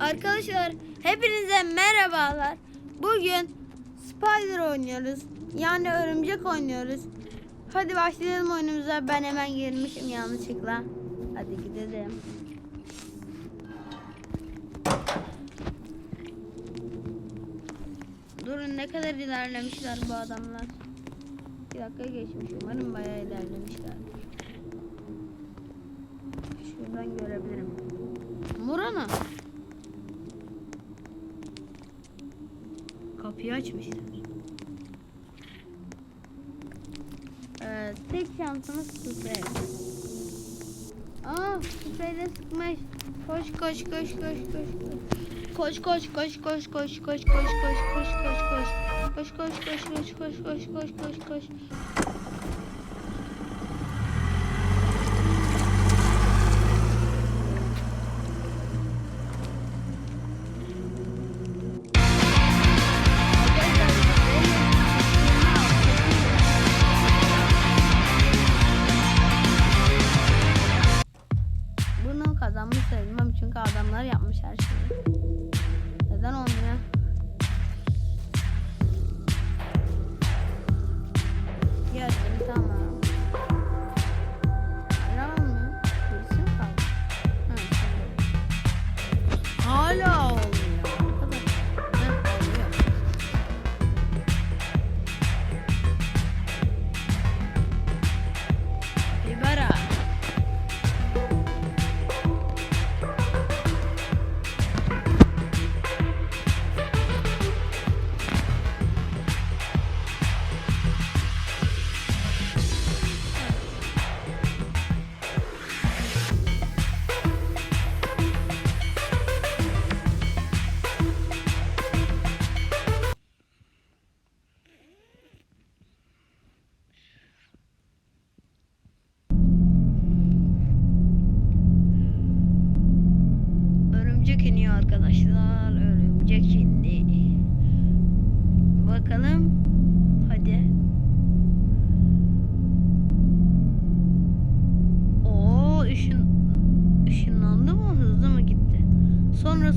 Arkadaşlar hepinize merhabalar. Bugün Spider oynuyoruz. Yani örümcek oynuyoruz. Hadi başlayalım oyunumuza. Ben hemen girmişim yanlışlıkla. Hadi gidelim. Durun ne kadar ilerlemişler bu adamlar. Bir dakika geçmiş. Umarım bayağı ilerlemişler. Şuradan görebilirim. Murana. Kapıyı açmışlar. Ee, tek şansımız sprey. Aa, spreyle sıkmış. Koş koş koş koş koş koş. Koş koş koş koş koş koş koş koş koş koş koş. Koş koş koş koş koş koş koş koş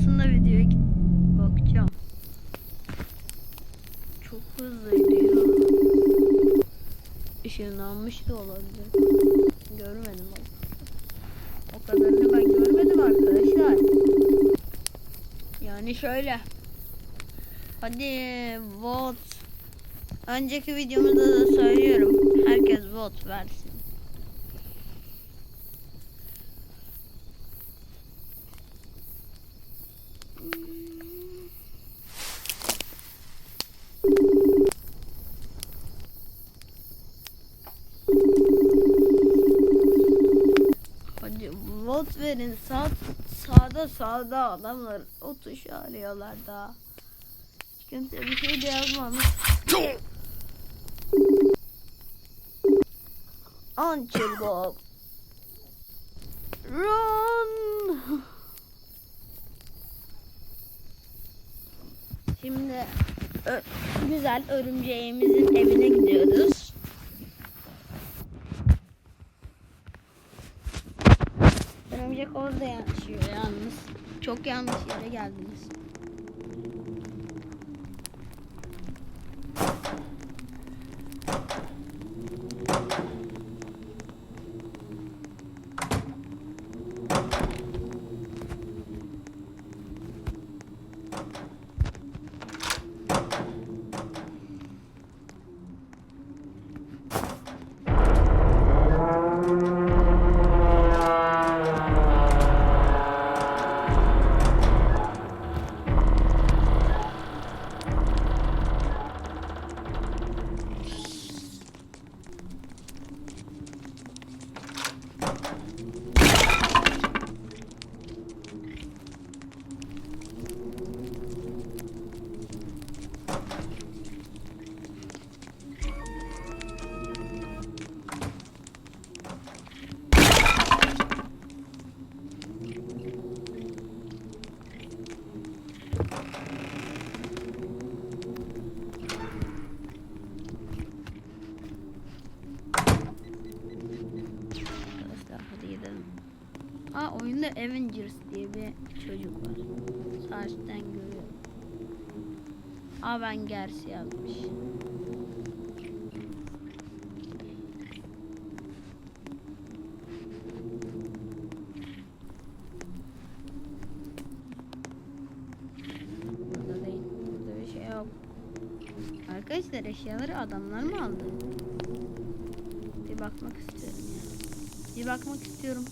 Sonrasında videoya bakacağım. Çok hızlıydı ya. Işınlanmış da olabilir. Görmedim o. O kadarını ben görmedim arkadaşlar. Yani şöyle. Hadi vote. Önceki videomda da söylüyorum. Herkes vote versin. Hadi verin. Sağ, sağda sağda adamlar o tuşu arıyorlar. Hiç kimse bir şey de yazmamış. Unchill Bob. Run. Şimdi güzel örümceğimizin evine gidiyoruz. Orada yaşıyor yalnız. Çok yanlış yere geldiniz. Görüyorum. Avengers yazmış. Burada değil. Burada bir şey yok. Arkadaşlar eşyaları adamlar mı aldı? Bir bakmak istiyorum ya. Bir bakmak istiyorum.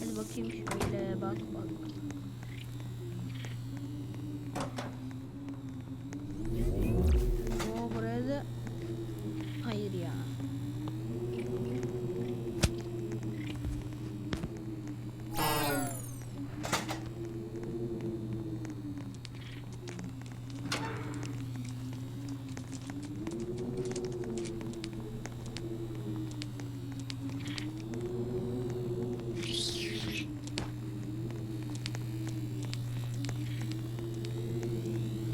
Hadi bakayım şöyle bak bak. Oo buraya da hayır ya.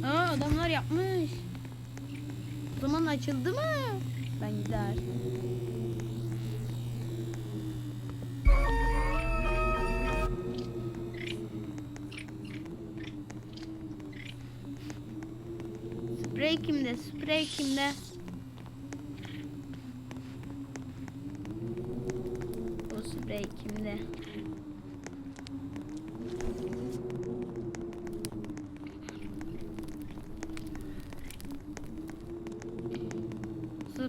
Aa adamlar yapmış. O zaman açıldı mı? Ben gider. Sprey kimde? Sprey kimde? O sprey kimde?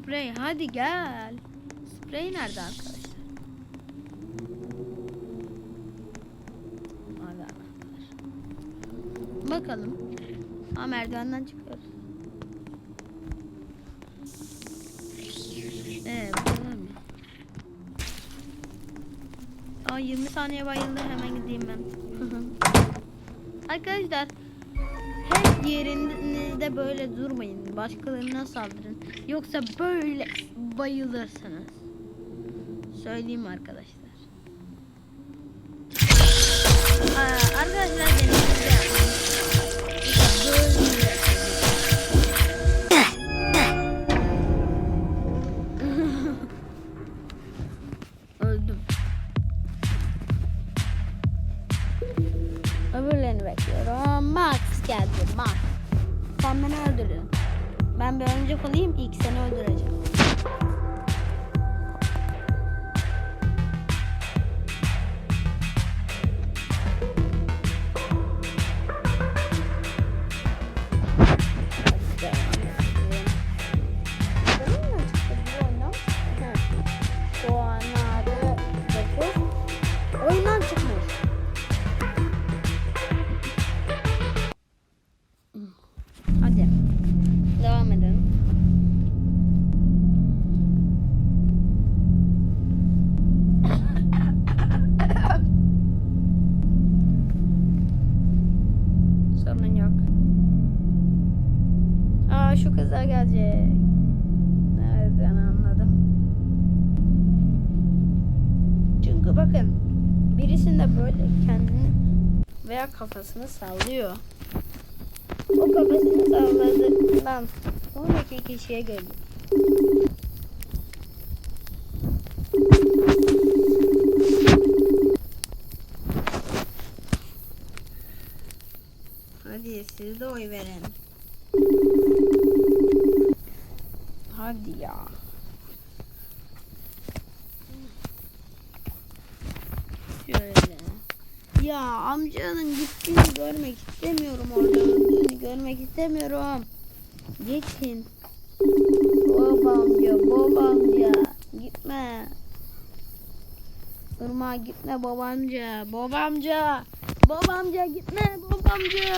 Sprey hadi gel. Sprey nerede arkadaşlar? Hadi arkadaşlar. Bakalım. Ha merdivenden çıkıyoruz. Ee, bakalım. Aa 20 saniye bayıldı hemen gideyim ben. Arkadaşlar hep yerinizde böyle durmayın. Başkalarına saldırın. Yoksa böyle bayılırsınız. Söyleyeyim arkadaşlar. Aa, arkadaşlar böyle Öldüm. Öbürlerini bekliyorum. Max geldi. Max. Sen beni öldürün. Ben bir oyuncak olayım. ilk seni öldüreceğim. Thank you. Kendini veya kafasını sallıyor. O kafasını salladıktan sonraki kişiye geliyor. Hadi siz de oy verin. Hadi ya. Şöyle. Ya amcanın gittiğini görmek istemiyorum orada öldüğünü görmek istemiyorum. Geçin. Baba amca, baba amca. Gitme. Irmağa gitme babamca, babamca. Babamca gitme babamca.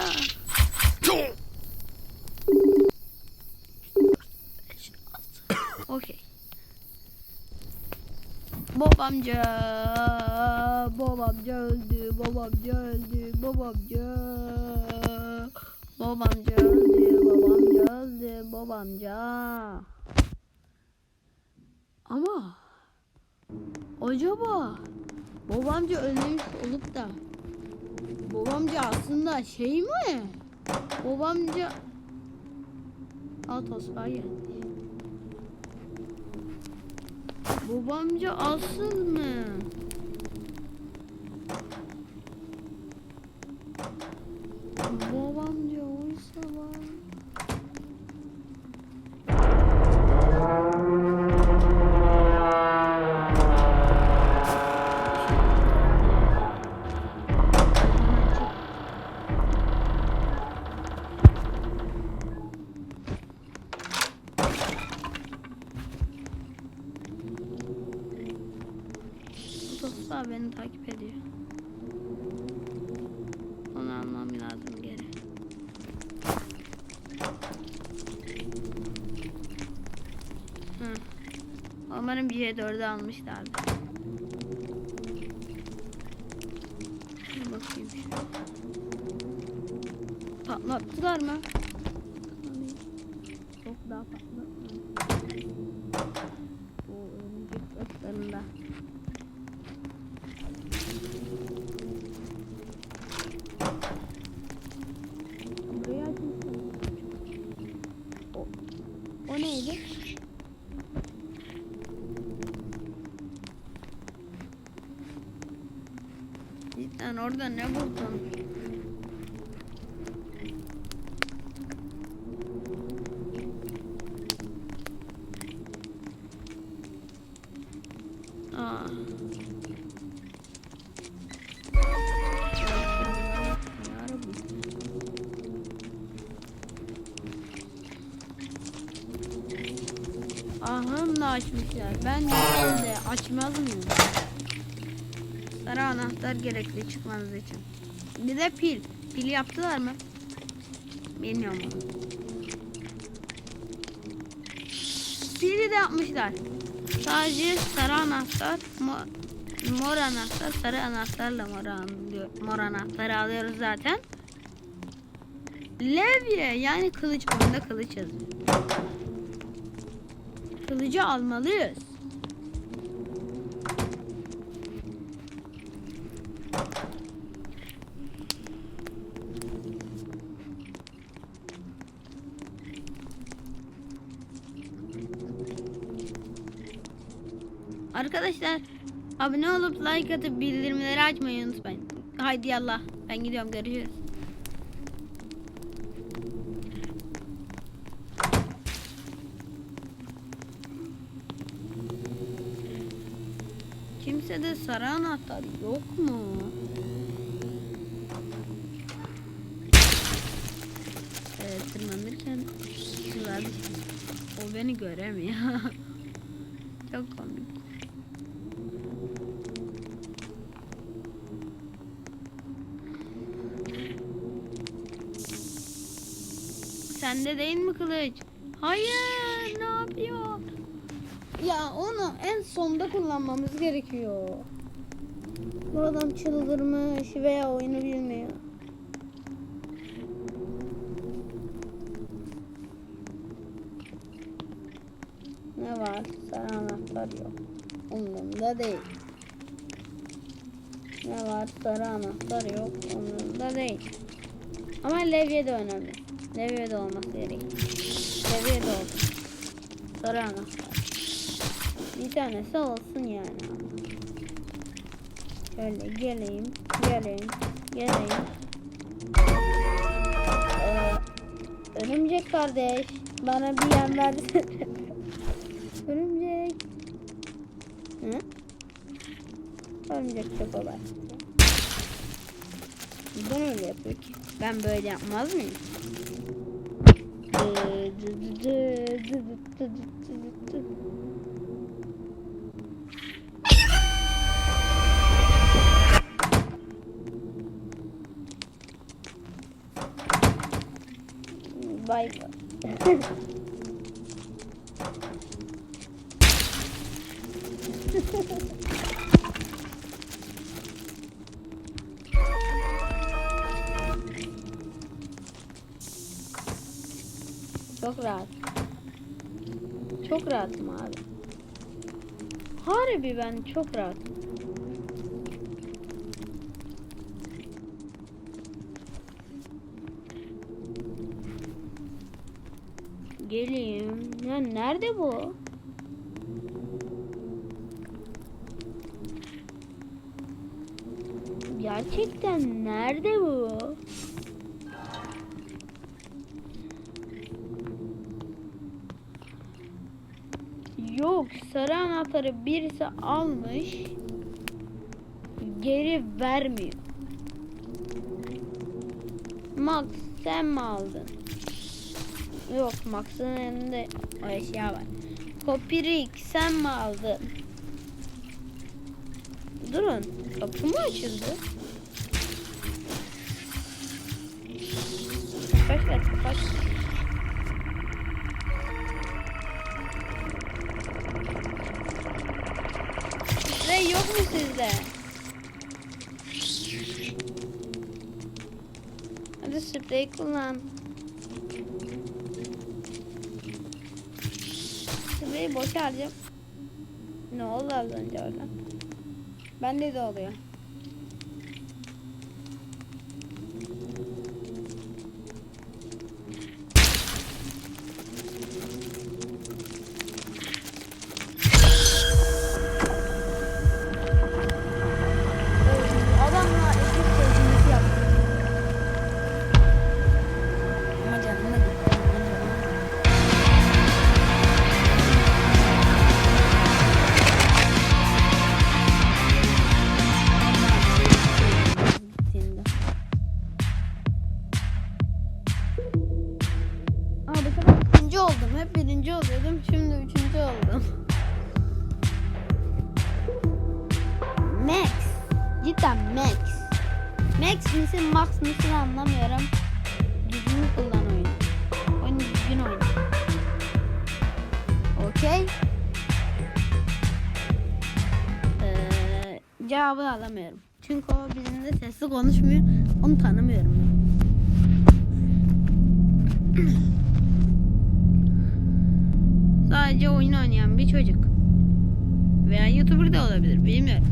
Okey. Babamca, babamca öldü, babamca öldü, babamca. Babamca öldü, babamca öldü, babamca. Ama acaba babamca ölmüş olup da babamca aslında şey mi? Babamca Atoslar gelmiş. Babamca alsın mı? Babamca oysa var. Umarım C4'ü almışlardı. Bakayım. Patlattılar mı? Çok daha patlatmadı. Bu örümcek başlarında. Burayı açmışsın. O, o neydi? Cidden orada ne buldun? Aa. Ahım da açmışlar. Ben de açmaz mıyım? Sarı anahtar gerekli çıkmanız için. Bir de pil. Pil yaptılar mı? Bilmiyorum. Pili de yapmışlar. Sadece sarı anahtar, mor, mor anahtar, sarı anahtarla mor, an- mor anahtarı alıyoruz zaten. Levye yani kılıç bunda kılıç yazıyor. Kılıcı almalıyız. Arkadaşlar abone olup like atıp bildirimleri açmayı unutmayın. Haydi yallah. Ben gidiyorum görüşürüz. Kimsede sarı anahtar yok mu? Evet, tırmanırken o beni göremiyor. Çok komik. Sende değil mi kılıç? Hayır, ne yapıyor? Ya onu en sonda kullanmamız gerekiyor. Bu adam çıldırmış veya oyunu bilmiyor. Ne var? Sarı anahtar yok. Umurumda değil. Ne var? Sarı anahtar yok. Umurumda değil. Ama levye de önemli. Levye de olması gerek. Levye de olsun. Sarı anahtar. Bir tanesi olsun yani. Şöyle geleyim, geleyim, geleyim. Ee, örümcek kardeş, bana bir yem versene. örümcek. Hı? Örümcek çok kolay. Ben böyle yapmaz mıyım? Bay bay. Çok rahat. Çok rahatım abi. Harbi ben çok rahatım. Geleyim. Ya nerede bu? Gerçekten nerede bu? Yok sarı anahtarı birisi almış. Geri vermiyor. Max sen mi aldın? Yok Max'ın elinde o eşya var. Kopirik sen mi aldın? Durun kapı mı açıldı? Kapat. Sprey yok mu sizde? Hadi sprey kullan. Spreyi boşa harcam. Ne oldu az önce orada? Bende de oluyor. Cevabı alamıyorum. Çünkü o bizimle sesli konuşmuyor. Onu tanımıyorum. Sadece oyun oynayan bir çocuk. Veya YouTuber da olabilir bilmiyorum.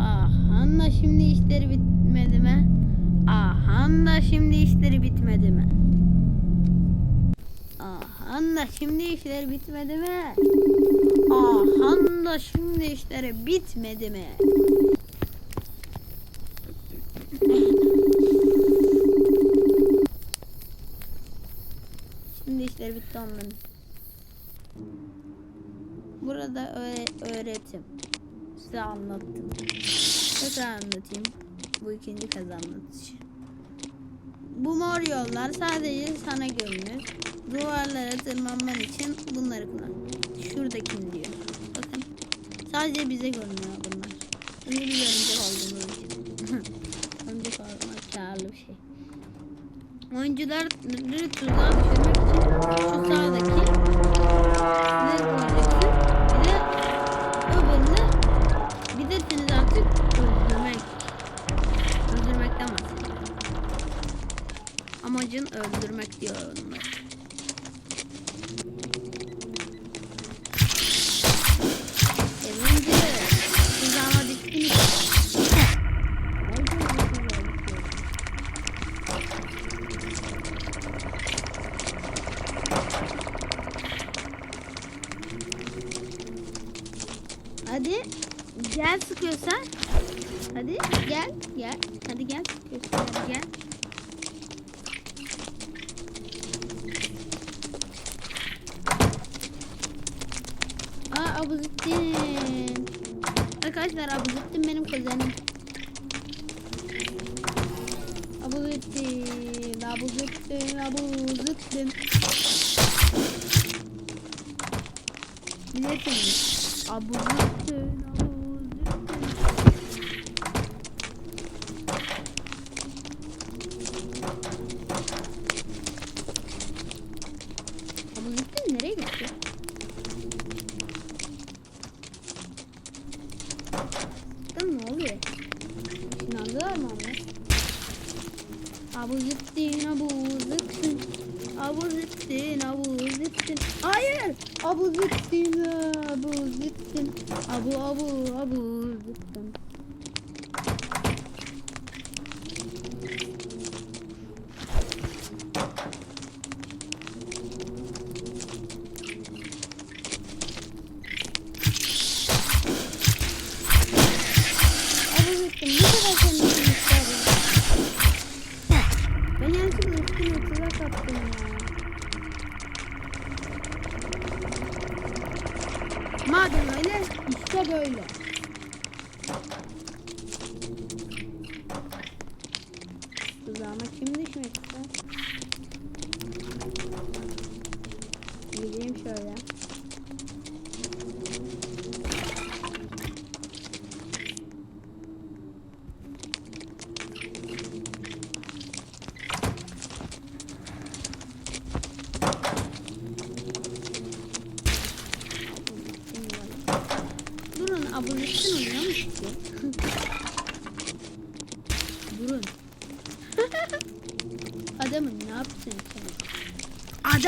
Aha da şimdi işleri bitmedi mi? Aha da şimdi işleri bitmedi mi? Aha da şimdi işleri bitmedi mi? Aha da şimdi işleri bitmedi mi? Şimdi işleri bitti onların. Burada öğre- öğretim. Size anlattım. Tekrar anlatayım. Bu ikinci kez anlatacağım. Bu mor yollar sadece sana görünür. Duvarlara tırmanman için bunları kullan. Şuradakini diyor. Bakın. Sadece bize görünüyor bunlar. Bunu bir örümcek olduğumuz için. örümcek olmak karlı bir şey. Oyuncuları tuzağa düşürmek için şu sağdaki ne olacaksın? Bir de öbürünü bir de seni artık öldürmek. Öldürmekten bahsediyor. Amacın öldürmek diyor onlar. sattım ya. Madem öyle işte böyle.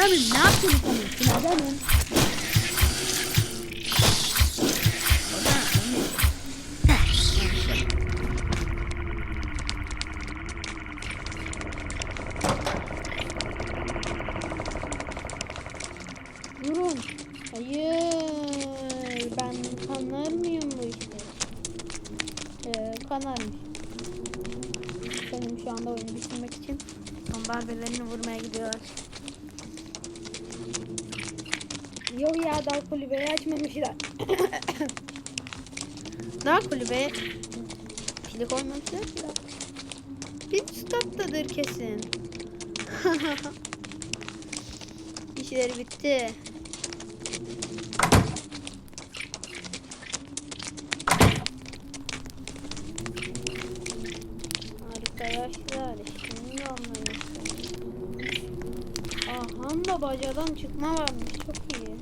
Adamım ne yaptın sen? Adamım. O kulübeyi açmamışlar. daha kulübeye pili koymamışlar ya. Pit stoptadır kesin. İşleri bitti. Arkadaşlar şimdi anlayın. Aha da bacadan çıkma varmış çok iyi.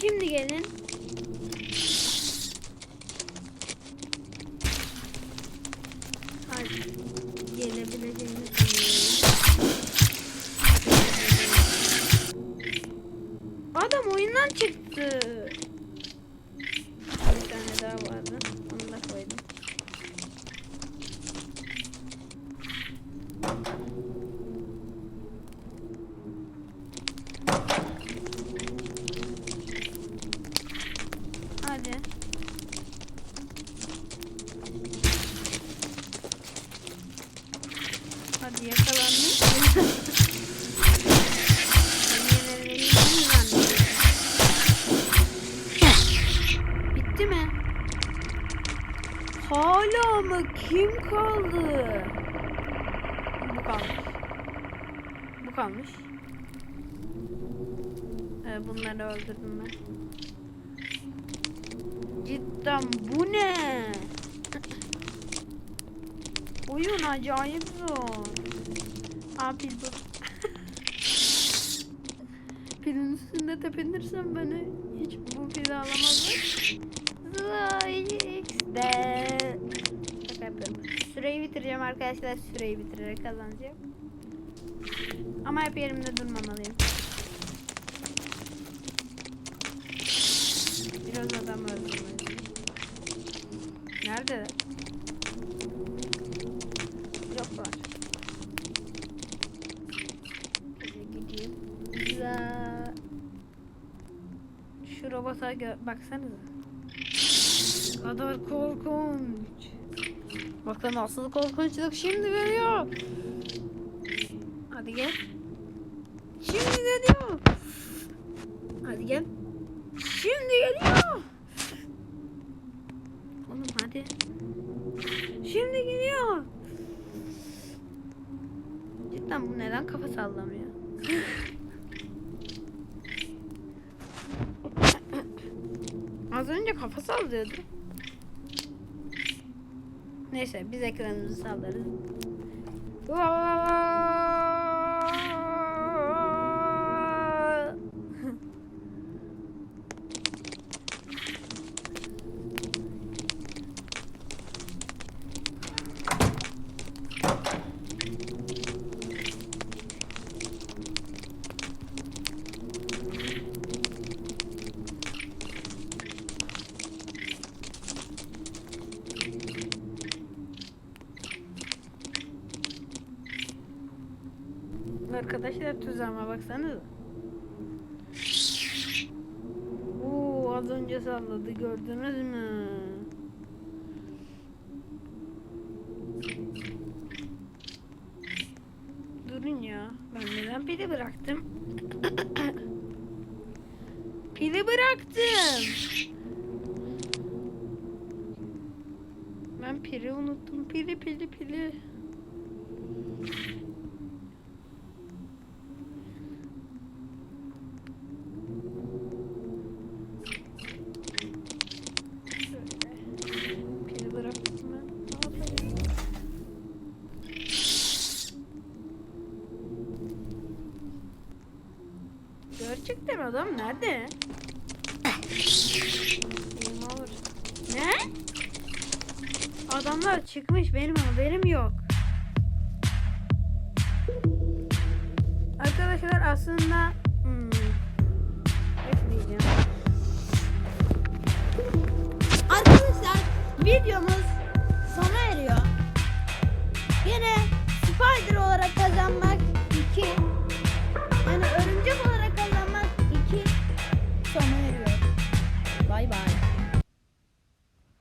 Şimdi gelin. Kalmış. Ee, bunları öldürdüm ben. Cidden bu ne? Oyun acayip zor. Abi dur. Pilin üstünde tepinirsem beni hiç bu pili alamazlar. X'de. Şaka yapıyorum. Süreyi bitireceğim arkadaşlar. Süreyi bitirerek kazanacağım. Ama hep yerimde durmamalıyım. Biraz adam öldürmeliyim. Nerede? Şöyle gideyim. Güzel. Şu robota baksanıza. kadar korkunç. Bakın nasıl korkunçluk şimdi geliyor. Hadi gel. Şimdi geliyor. Hadi gel. Şimdi geliyor. Oğlum hadi. Şimdi geliyor. Cidden bu neden kafa sallamıyor? Az önce kafa sallıyordu. Neyse biz ekranımızı sallarız. Arkadaşlar tuzağıma baksanıza. Oo az önce salladı gördünüz mü? Durun ya. Ben neden pili bıraktım? pili bıraktım. Ben pili unuttum. Pili pili pili. Şöyle. Pili bıraktım ben. Aferin. Gerçekten adam nerede? Ne? Adamlar çıkmış benim haberim yok. Arkadaşlar aslında